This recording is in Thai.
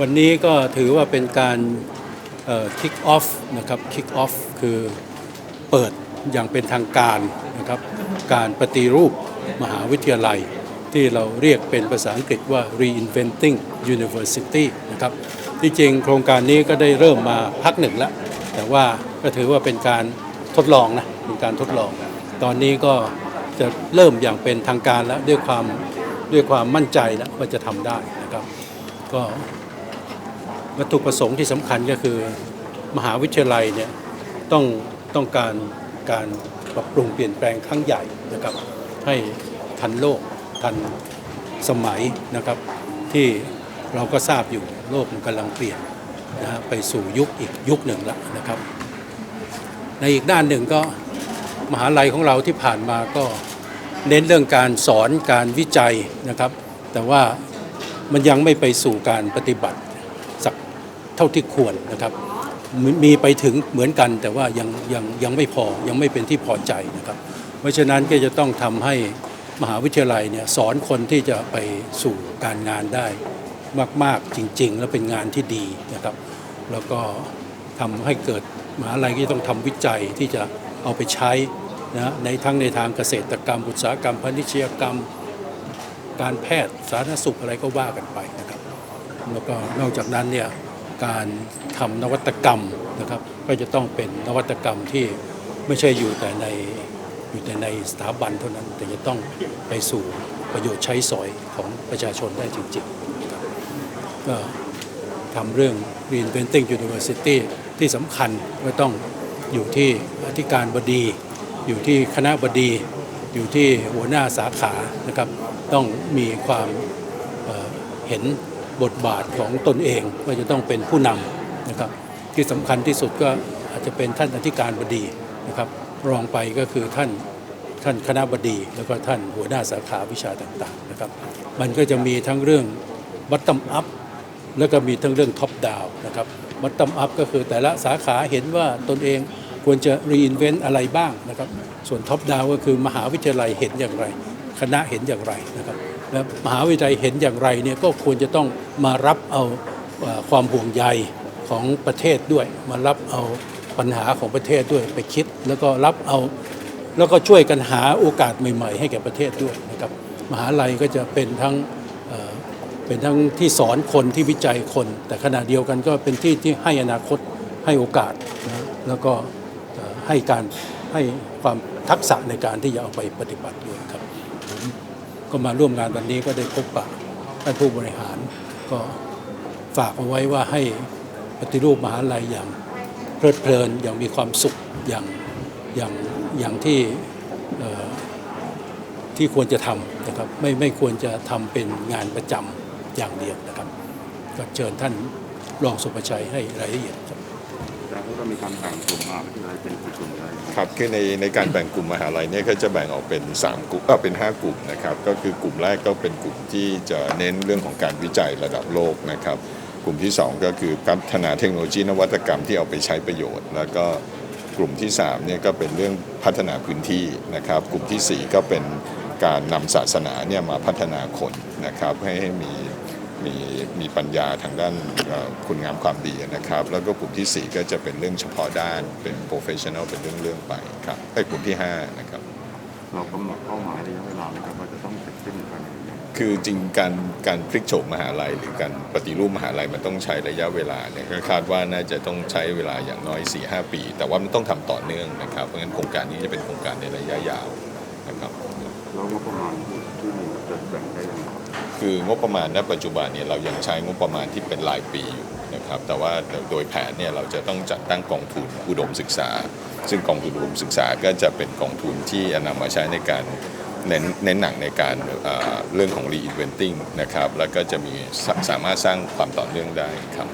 วันนี้ก็ถือว่าเป็นการคิกออฟนะครับคิกออฟคือเปิดอย่างเป็นทางการนะครับการปฏิรูปมหาวิทยาลัย ที่เราเรียกเป็นภาษาอังกฤษว่า reinventing university นะครับที่จริงโครงการนี้ก็ได้เริ่มมาพักหนึ่งแล้ว แต่ว่าก็ถือว่าเป็นการทดลองนะเป็นการทดลอง ตอนนี้ก็จะเริ่มอย่างเป็นทางการแล้วด้วยความด้วยความมั่นใจแล้วว่าจะทำได้นะครับ ก็ วัตถุประสงค์ที่สำคัญก็คือมหาวิทยาลัยเนี่ยต้องต้องการการปรับปรุงเปลี่ยนแปลงครั้งใหญ่นะครับให้ทันโลกทันสมัยนะครับ ที่เราก็ทราบอยู่โลกมันกำลังเปลี่ยนนะฮะไปสู่ยุคอีกยุคหนึ่งแล้วนะครับ ในอีกด้านหนึ่งก็มหาลัยของเราที่ผ่านมาก็เน้นเรื่องการสอนการวิจัยนะครับ แต่ว่ามันยังไม่ไปสู่การปฏิบัติ เท่าที่ควรนะครับมมีไปถึงเหมือนกันแต่ว่ายังยังยังไม่พอยังไม่เป็นที่พอใจนะครับ เพราะฉะนั้นก็จะต้องทำให้มหาวิทยาลัยเนี่ยสอนคนที่จะไปสู่การงานได้มาก ๆ จริง ๆ แล้วเป็นงานที่ดีนะครับ แล้วก็ทำให้เกิดมหาลัยที่ต้องทำวิจัยที่จะเอาไปใช้นะในทั้งในทางเกษตรกรรมอุตสาหกรรมพาณิชยกรรม การแพทย์สาธารณสุขอะไรก็ว่ากันไปนะครับ แล้วก็นอกจากนั้นเนี่ย การทำนวัตกรรมนะครับ ก็จะต้องเป็นนวัตกรรมที่ไม่ใช่อยู่แต่ในอยู่แต่ในสถาบันเท่านั้น แต่จะต้องไปสู่ประโยชน์ใช้สอยของประชาชนได้จริงๆนะครับก็ทำเรื่อง reinventing university ที่สำคัญก็ต้องอยู่ที่อธิการบดี อยู่ที่คณะบดี อยู่ที่หัวหน้าสาขานะครับ ต้องมีความเเห็น บทบาทของตนเองว่าจะต้องเป็นผู้นำนะครับที่สำคัญที่สุดก็อาจจะเป็นท่านอธิการบดีนะครับรองไปก็คือท่านท่านคณะบดี แล้วก็ท่านหัวหน้าสาขาวิชาต่างๆนะครับมันก็จะมีทั้งเรื่อง bottom up แล้วก็มีทั้งเรื่อง top down นะครับ bottom up ก็คือแต่ละสาขาเห็นว่าตนเองควรจะ reinvent อะไรบ้างนะครับส่วน top down ก็คือมหาวิทยาลัยเห็นอย่างไร คณะเห็นอย่างไรนะครับและมหาวิทยาลัยเห็นอย่างไรเนี่ยก็ควรจะต้องมารับเอาความห่วงใยของประเทศด้วย มารับเอาปัญหาของประเทศด้วยไปคิด แล้วก็รับเอาแล้วก็ช่วยกันหาโอกาสใหม่ ๆ ให้แก่ประเทศด้วยนะครับมหาลัยก็จะเป็นทั้งเเป็นทั้งที่สอนคนที่วิจัยคน แต่ขณะเดียวกันก็เป็นที่ที่ให้อนาคตให้โอกาสนะแล้วก็ให้การให้ความทักษะในการที่จะเอาไปปฏิบัติด้วยครับ ก็มาร่วมงานวันนี้ก็ได้พบปะท่านผู้บริหารก็ฝากเอาไว้ว่าให้ปฏิรูปมหาลัยอย่างเพลิดเพลินอย่างมีความสุขอย่างอย่างอย่างที่ที่ควรจะทำนะครับไม่ไม่ควรจะทำเป็นงานประจำอย่างเดียวนะครับก็เชิญท่านรองสุภชัยให้รายละเอียดครับ แล้วก็มีการแบ่งกลุ่มมาที่อะไรเป็นกลุ่มอะไรครับคือในในการแบ่งกลุ่มมหาลัยเนี่ยก็จะแบ่งออกเป็น 3 กลุ่มเออเป็น 5 กลุ่มนะครับ ก็คือกลุ่มแรกก็เป็นกลุ่มที่จะเน้นเรื่องของการวิจัยระดับโลกนะครับ กลุ่มที่ 2 ก็คือพัฒนาเทคโนโลยีนวัตกรรมที่เอาไปใช้ประโยชน์ แล้วก็กลุ่มที่3เนี่ยก็เป็นเรื่องพัฒนาพื้นที่นะครับ กลุ่มทีสี่4 ก็เป็นการนำศาสนาเนี่ยมาพัฒนาคนนะครับให้ให้มี มีมีปัญญาทางด้านเอ่อคุณงามความดีนะครับ แล้วก็กลุ่มทีสี่4 ก็จะเป็นเรื่องเฉพาะด้านเป็น professional เป็นเรื่องเรื่องๆไปครับไอ้ยกลุ่มที่ 5 นะครับ เรากำหนดเป้าหมายระยะเวลาไหมครับว่าจะต้องเสร็จสิ้นภายในเดือนคือจริงการการพลิกโฉมมหาลัย หรือการปฏิรูปมหาลัยมันต้องใช้ระยะเวลาเนี่ยก็คาดว่าน่าจะต้องใช้เวลาอย่างน้อย 4-5 ปี แต่ว่ามันต้องทำต่อเนื่องนะครับเพราะฉะนั้นโครงการนี้จะเป็นโครงการในระยะยาว นะครับ แล้วงบประมาณที่มีจะแบ่งได้ยังไงคืองบประมาณณปัจจุบันเนี่ยเรายังใช้งบประมาณที่เป็นรายปีอยู่นะครับแต่ว่าโดยแผนเนี่ยเราจะต้องจัดตั้งกองทุนอุดมศึกษา ซึ่งกองทุนอุดมศึกษาก็จะเป็นกองทุนที่นำมาใช้ในการเน้นเน้นหนักในการเอ่อเรื่องของ reinventing นะครับแล้วก็จะมีสาสามารถสร้างความต่อเนื่องได้ครับ